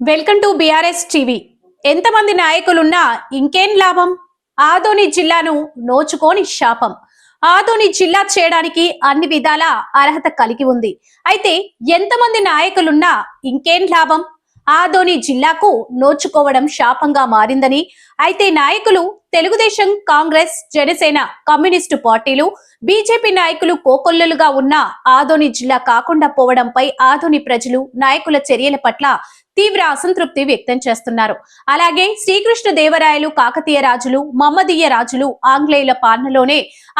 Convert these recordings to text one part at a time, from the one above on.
Welcome to BRS TV. ఎంతమంది నాయకులున్నా ఇంకేం లాభం? ఆదోని జిల్లాను నోచుకోని శాపం. ఆదోని జిల్లా చేయడానికి అన్ని విధాల అర్హత కలిగి ఉంది. అయితే ఎంతమంది నాయకులున్నా ఇంకేం లాభం? ఆదోని జిల్లాకు నోచుకోవడం శాపంగా మారిందని అయితే నాయకులు తెలుగుదేశం కాంగ్రెస్ జనసేన కమ్యూనిస్టు పార్టీలు బీజేపీ నాయకులు కోకొల్లలుగా ఉన్న ఆదోని జిల్లా కాకుండా పోవడంపై ఆదోని ప్రజలు నాయకుల చర్యల పట్ల తీవ్ర అసంతృప్తి వ్యక్తం చేస్తున్నారు. అలాగే శ్రీకృష్ణ దేవరాయలు కాకతీయ రాజులు మమ్మదీయ రాజులు ఆంగ్లేయుల పాలనలోనే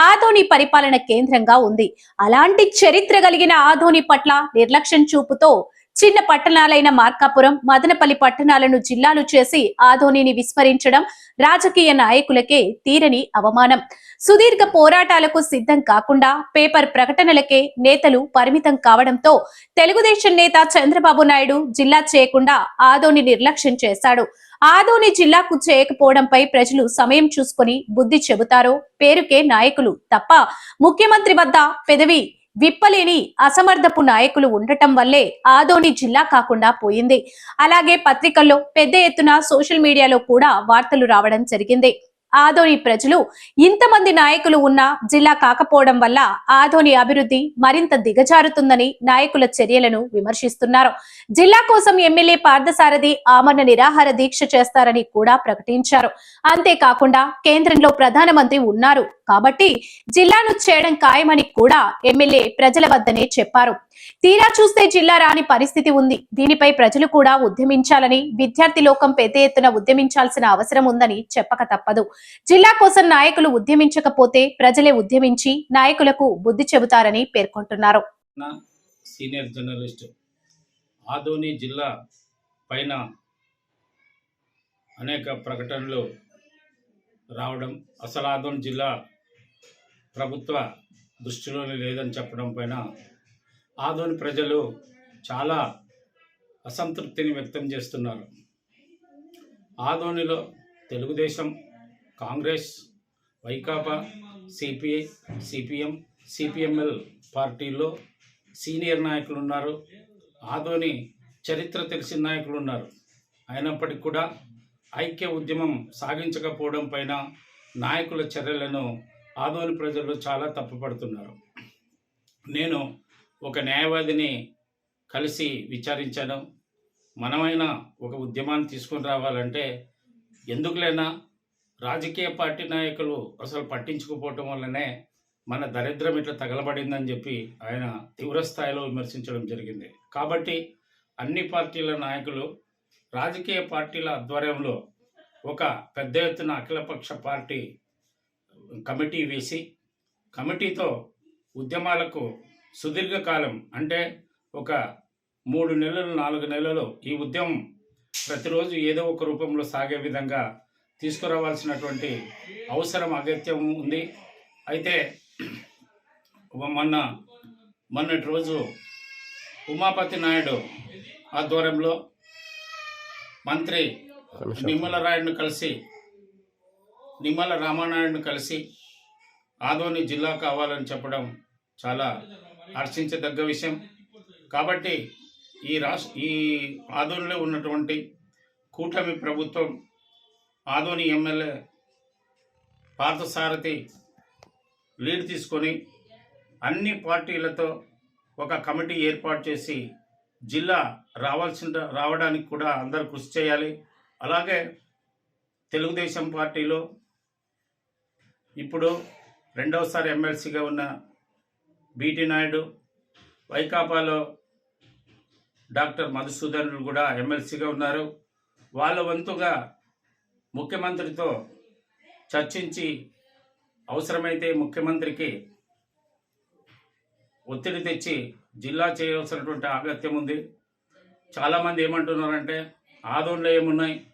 ఆధోని పరిపాలన కేంద్రంగా ఉంది. అలాంటి చరిత్ర కలిగిన ఆధోని పట్ల నిర్లక్ష్యం చూపుతో చిన్న పట్టణాలైన మార్కాపురం మదనపల్లి పట్టణాలను జిల్లాలు చేసి ఆధోనిని విస్మరించడం రాజకీయ నాయకులకే తీరని అవమానం. సుదీర్ఘ పోరాటాలకు సిద్ధం కాకుండా పేపర్ ప్రకటనలకే నేతలు పరిమితం కావడంతో తెలుగుదేశం నేత చంద్రబాబు నాయుడు జిల్లా చేయకుండా ఆదోని నిర్లక్ష్యం చేశాడు. ఆదోని జిల్లాకు చేయకపోవడంపై ప్రజలు సమయం చూసుకొని బుద్ధి చెబుతారో పేరుకే నాయకులు తప్ప ముఖ్యమంత్రి వద్ద పెదవి విప్పలేని అసమర్థపు నాయకులు ఉండటం వల్లే ఆదోని జిల్లా కాకుండా పోయింది. అలాగే పత్రికల్లో పెద్ద ఎత్తున సోషల్ మీడియాలో కూడా వార్తలు రావడం జరిగింది. ఆదోని ప్రజలు ఇంతమంది నాయకులు ఉన్న జిల్లా కాకపోవడం వల్ల ఆదోని అభివృద్ధి మరింత దిగజారుతుందని నాయకుల చర్యలను విమర్శిస్తున్నారు. జిల్లా కోసం ఎమ్మెల్యే పార్థసారథి ఆమరణ నిరాహార దీక్ష చేస్తారని కూడా ప్రకటించారు. అంతేకాకుండా కేంద్రంలో ప్రధానమంత్రి ఉన్నారు. కాబట్టి జిల్లాను చేయడం ఖాయమని కూడా ఎమ్మెల్యే ప్రజల వద్దనే చెప్పారు. తీరా చూస్తే జిల్లా రాని పరిస్థితి ఉంది. దీనిపై ప్రజలు కూడా ఉద్యమించాలని విద్యార్థి లోకం పెద్ద ఎత్తున ఉద్యమించాల్సిన అవసరం ఉందని చెప్పక తప్పదు. జిల్లా కోసం నాయకులు ఉద్యమించకపోతే ప్రజలే ఉద్యమించి నాయకులకు బుద్ధి చెబుతారని పేర్కొంటున్నారు. నా సీనియర్ జర్నలిస్ట్ ఆదోని జిల్లా పైన అనేక ప్రకటనలు రావడం అసలు ఆదోని జిల్లా ప్రభుత్వ దృష్టిలోనే లేదని చెప్పడం పైన ఆదోని ప్రజలు చాలా అసంతృప్తిని వ్యక్తం చేస్తున్నారు. ఆదోనిలో Telugu Desam Congress Vaikapa CPI CPM CPIML పార్టీలో సీనియర్ నాయకులు ఉన్నారు ఆదోని చరిత్ర తెలిసిన నాయకులు ఉన్నారు అయినప్పటికీ కూడా ఐక్య ఉద్యమం సాగించకపోవడం పైన నాయకుల చర్యలను ఆదోని ప్రజలు చాలా తప్పుపడుతున్నారు. నేను ఒక న్యాయవాదిని కలిసి విచారించాను. మనమైనా ఒక ఉద్యమాన్ని తీసుకొని రావాలంటే ఎందుకులైనా రాజకీయ పార్టీ నాయకులు అసలు పట్టించుకోపోవటం వల్లనే మన దరిద్రం ఇట్లా తగలబడిందని చెప్పి ఆయన తీవ్రస్థాయిలో విమర్శించడం జరిగింది. కాబట్టి అన్ని పార్టీల నాయకులు రాజకీయ పార్టీల ఆధ్వర్యంలో ఒక పెద్ద ఎత్తున అఖిలపక్ష పార్టీ కమిటీ వేసి కమిటీతో ఉద్యమాలకు సుదీర్ఘకాలం అంటే ఒక మూడు నెలలు నాలుగు నెలలు ఈ ఉద్యమం ప్రతిరోజు ఏదో ఒక రూపంలో సాగే విధంగా తీసుకురావాల్సినటువంటి అవసరం అగత్యం ఉంది. అయితే మొన్న మొన్నటి రోజు ఉమాపతి నాయుడు ఆధ్వర్యంలో మంత్రి నిమ్మల రాయుడును కలిసి నిమ్మల రామానాయుడును కలిసి ఆదోని జిల్లా కావాలని చెప్పడం చాలా హర్షించదగ్గ విషయం. కాబట్టి ఈ రాష్ట్ర ఈ ఆదోనిలో ఉన్నటువంటి కూటమి ప్రభుత్వం ఆదోని ఎమ్మెల్యే పార్థసారథి లీడ్ తీసుకొని అన్ని పార్టీలతో ఒక కమిటీ ఏర్పాటు చేసి జిల్లా రావాల్సిన రావడానికి కూడా అందరు కృషి చేయాలి. అలాగే తెలుగుదేశం పార్టీలో ఇప్పుడు రెండవసారి ఎమ్మెల్సీగా ఉన్న బీటీ నాయుడు వైకాపాలో డాక్టర్ మధుసూదనులు కూడా ఎమ్మెల్సీగా ఉన్నారు. వాళ్ళ వంతుగా ముఖ్యమంత్రితో చర్చించి అవసరమైతే ముఖ్యమంత్రికి ఒత్తిడి తెచ్చి జిల్లా చేయవలసినటువంటి ఆగత్యం ఉంది. చాలామంది ఏమంటున్నారంటే ఆదోన్లో ఏమున్నాయి?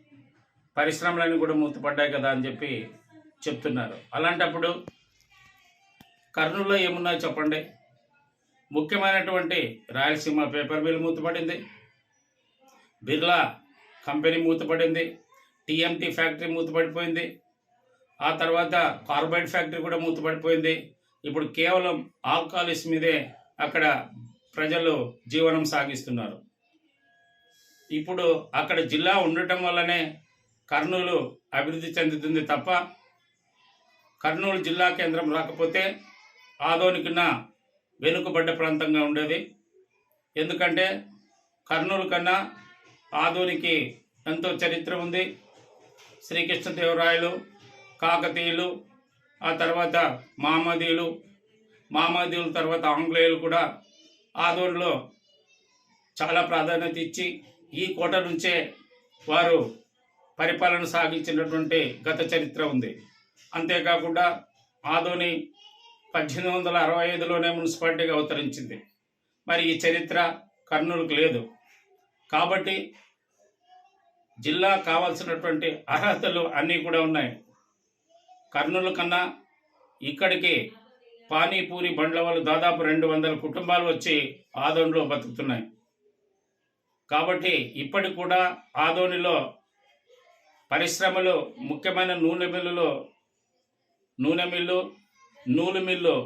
పరిశ్రమలన్నీ కూడా మూతపడ్డాయి కదా అని చెప్పి చెప్తున్నారు. అలాంటప్పుడు కర్నూలులో ఏమున్నాయో చెప్పండి? ముఖ్యమైనటువంటి రాయలసీమ పేపర్ మిల్ మూతపడింది. బిర్లా కంపెనీ మూతపడింది. టీఎంటీ ఫ్యాక్టరీ మూతపడిపోయింది. ఆ తర్వాత కార్బైడ్ ఫ్యాక్టరీ కూడా మూతపడిపోయింది. ఇప్పుడు కేవలం ఆల్కాలిస్ మీదే అక్కడ ప్రజలు జీవనం సాగిస్తున్నారు. ఇప్పుడు అక్కడ జిల్లా ఉండటం వల్లనే కర్నూలు అభివృద్ధి చెందుతుంది తప్ప కర్నూలు జిల్లా కేంద్రం రాకపోతే ఆదోనికిన వెనుకబడ్డ ప్రాంతంగా ఉండేది. ఎందుకంటే కర్నూలు కన్నా ఆదోనికి ఎంతో చరిత్ర ఉంది. శ్రీకృష్ణదేవరాయలు కాకతీయులు ఆ తర్వాత మామదీయులు మామదీయుల తర్వాత ఆంగ్లేయులు కూడా ఆదోనిలో చాలా ప్రాధాన్యత ఇచ్చి ఈ కోట నుంచే వారు పరిపాలన సాగించినటువంటి గత చరిత్ర ఉంది. అంతేకాకుండా ఆదోని పద్దెనిమిది వందల అరవై ఐదులోనే మున్సిపాలిటీగా అవతరించింది. మరి ఈ చరిత్ర కర్నూలుకు లేదు. కాబట్టి జిల్లా కావాల్సినటువంటి అర్హతలు అన్నీ కూడా ఉన్నాయి. కర్నూలు కన్నా ఇక్కడికి పానీపూరి బండ్ల వాళ్ళు దాదాపు రెండు వందల కుటుంబాలు వచ్చి ఆదోనిలో బతుకుతున్నాయి. కాబట్టి ఇప్పటికి కూడా ఆదోనిలో పరిశ్రమలు ముఖ్యమైన నూనె మిల్లులు నూనె మిల్లు నూలు మిల్లు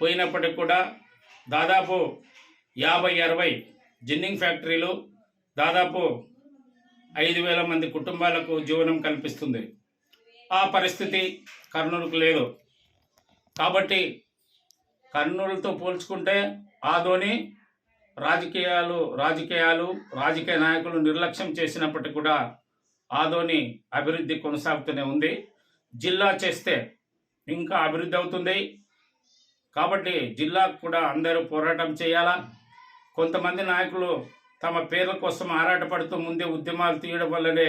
పోయినప్పటికి కూడా దాదాపు యాభై అరవై జిన్నింగ్ ఫ్యాక్టరీలు దాదాపు ఐదు వేల మంది కుటుంబాలకు జీవనం కల్పిస్తుంది. ఆ పరిస్థితి కర్నూలుకు లేదు. కాబట్టి కర్నూలుతో పోల్చుకుంటే ఆదోని రాజకీయాలు రాజకీయాలు రాజకీయ నాయకులు నిర్లక్ష్యం చేసినప్పటికీ కూడా ఆదోని అభివృద్ధి కొనసాగుతూనే ఉంది. జిల్లా చేస్తే ఇంకా అభివృద్ధి అవుతుంది. కాబట్టి జిల్లాకు కూడా అందరూ పోరాటం చేయాలా? కొంతమంది నాయకులు తమ పేర్ల కోసం ఆరాటపడుతూ ముందే ఉద్యమాలు తీయడం వల్లనే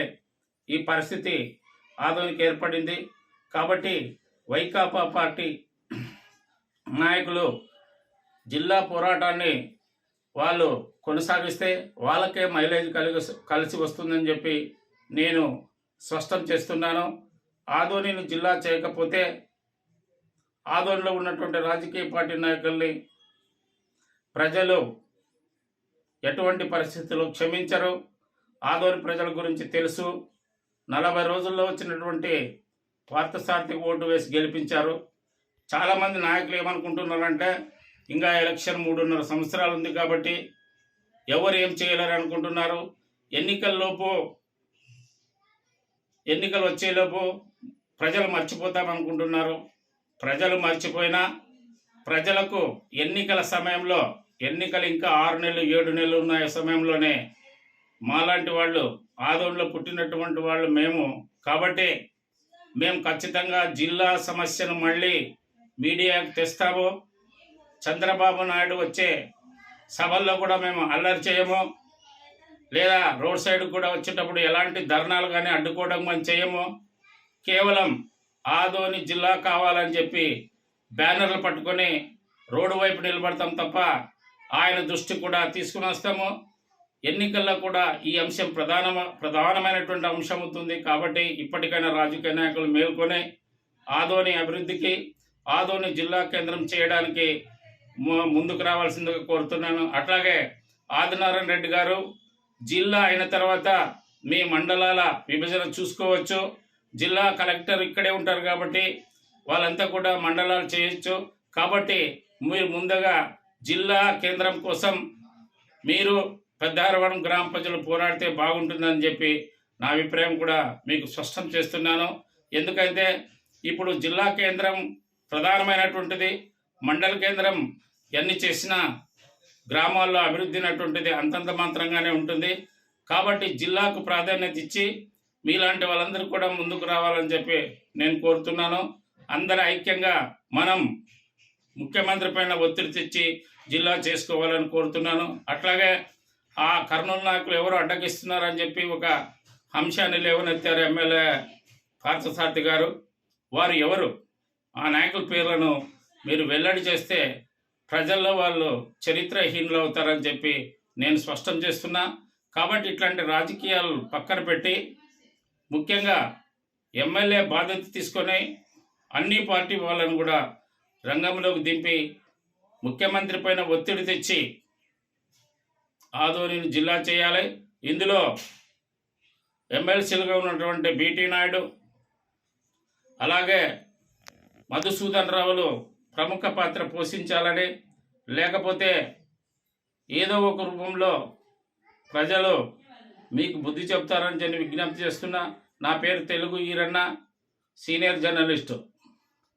ఈ పరిస్థితి ఆదోనికి ఏర్పడింది. కాబట్టి వైకాపా పార్టీ నాయకులు జిల్లా పోరాటాన్ని వాళ్ళు కొనసాగిస్తే వాళ్ళకే మైలేజ్ కలిగి కలిసి వస్తుందని చెప్పి నేను స్పష్టం చేస్తున్నాను. ఆదోనిని జిల్లా చేయకపోతే ఆదోనిలో ఉన్నటువంటి రాజకీయ పార్టీ నాయకుల్ని ప్రజలు ఎటువంటి పరిస్థితుల్లో క్షమించరు. ఆదోని ప్రజల గురించి తెలుసు. నలభై రోజుల్లో వచ్చినటువంటి పార్థసార్థిక ఓటు వేసి గెలిపించారు. చాలామంది నాయకులు ఏమనుకుంటున్నారంటే ఇంకా ఎలక్షన్ మూడున్నర సంవత్సరాలు ఉంది కాబట్టి ఎవరు ఏం చేయలేరు అనుకుంటున్నారు. ఎన్నికల్లోపు ఎన్నికలు వచ్చేలోపు ప్రజలు మర్చిపోతామనుకుంటున్నారు ప్రజలు మర్చిపోయినా ప్రజలకు ఎన్నికల సమయంలో ఎన్నికలు ఇంకా ఆరు నెలలు ఏడు నెలలు ఉన్న సమయంలోనే. మాలాంటి వాళ్ళు ఆదోళనలో పుట్టినటువంటి వాళ్ళు మేము. కాబట్టి మేము ఖచ్చితంగా జిల్లా సమస్యను మళ్ళీ మీడియాకు తెస్తాము. చంద్రబాబు నాయుడు వచ్చే సభల్లో కూడా మేము అల్లరి చేయము. లేదా రోడ్ సైడ్ కూడా వచ్చేటప్పుడు ఎలాంటి ధర్నాలు కానీ అడ్డుకోవడం మనం చేయము. కేవలం ఆదోని జిల్లా కావాలని చెప్పి బ్యానర్లు పట్టుకొని రోడ్డు వైపు నిలబడతాం తప్ప ఆయన దృష్టి కూడా తీసుకుని వస్తాము. ఎన్నికల్లో కూడా ఈ అంశం ప్రధాన ప్రధానమైనటువంటి అంశం అవుతుంది కాబట్టి ఇప్పటికైనా రాజకీయ నాయకులు మేల్కొని ఆదోని అభివృద్ధికి ఆదోని జిల్లా కేంద్రం చేయడానికి ము- ముందుకు రావాల్సిందిగా కోరుతున్నాను. అట్లాగే ఆదినారాయణ రెడ్డి గారు జిల్లా అయిన తర్వాత మీ మండలాల విభజన చూసుకోవచ్చు. జిల్లా కలెక్టర్ ఇక్కడే ఉంటారు కాబట్టి వాళ్ళంతా కూడా మండలాలు చేయొచ్చు. కాబట్టి మీరు ముందుగా జిల్లా కేంద్రం కోసం మీరు పెద్దారవరం గ్రామ ప్రజలు పోరాడితే బాగుంటుందని చెప్పి నా అభిప్రాయం కూడా మీకు స్పష్టం చేస్తున్నాను. ఎందుకంటే ఇప్పుడు జిల్లా కేంద్రం ప్రధానమైనటువంటిది మండల కేంద్రం ఎన్ని చేసినా గ్రామాల్లో అభివృద్ధి అయినటువంటిది అంతంత మాత్రంగానే ఉంటుంది. కాబట్టి జిల్లాకు ప్రాధాన్యత ఇచ్చి మీలాంటి వాళ్ళందరూ కూడా ముందుకు రావాలని చెప్పి నేను కోరుతున్నాను. అందరూ ఐక్యంగా మనం ముఖ్యమంత్రి పైన ఒత్తిడి తెచ్చి జిల్లా చేసుకోవాలని కోరుతున్నాను. అట్లాగే ఆ కర్నూలు నాయకులు ఎవరు అడ్డగిస్తున్నారని చెప్పి ఒక అంశాన్ని లేవనెత్తారు ఎమ్మెల్యే పార్థసారథి గారు. వారు ఎవరు? ఆ నాయకుల పేర్లను మీరు వెల్లడి చేస్తే ప్రజల్లో వాళ్ళు చరిత్రహీనులు అవుతారని చెప్పి నేను స్పష్టం చేస్తున్నా. కాబట్టి ఇట్లాంటి రాజకీయాలు పక్కన పెట్టి ముఖ్యంగా ఎమ్మెల్యే బాధ్యత తీసుకొని అన్ని పార్టీ వాళ్ళను కూడా రంగంలోకి దింపి ముఖ్యమంత్రి పైన ఒత్తిడి తెచ్చి ఆదోనిని జిల్లా చేయాలి. ఇందులో ఎమ్మెల్సీలుగా ఉన్నటువంటి బీటీ నాయుడు అలాగే మధుసూదన్ రావులు ప్రముఖ పాత్ర పోషించాలని లేకపోతే ఏదో ఒక రూపంలో ప్రజలు మీకు బుద్ధి చెప్తారని చెప్పి విజ్ఞప్తి చేస్తున్నా నా పేరు తెలుగు ఈరన్న సీనియర్ జర్నలిస్టు.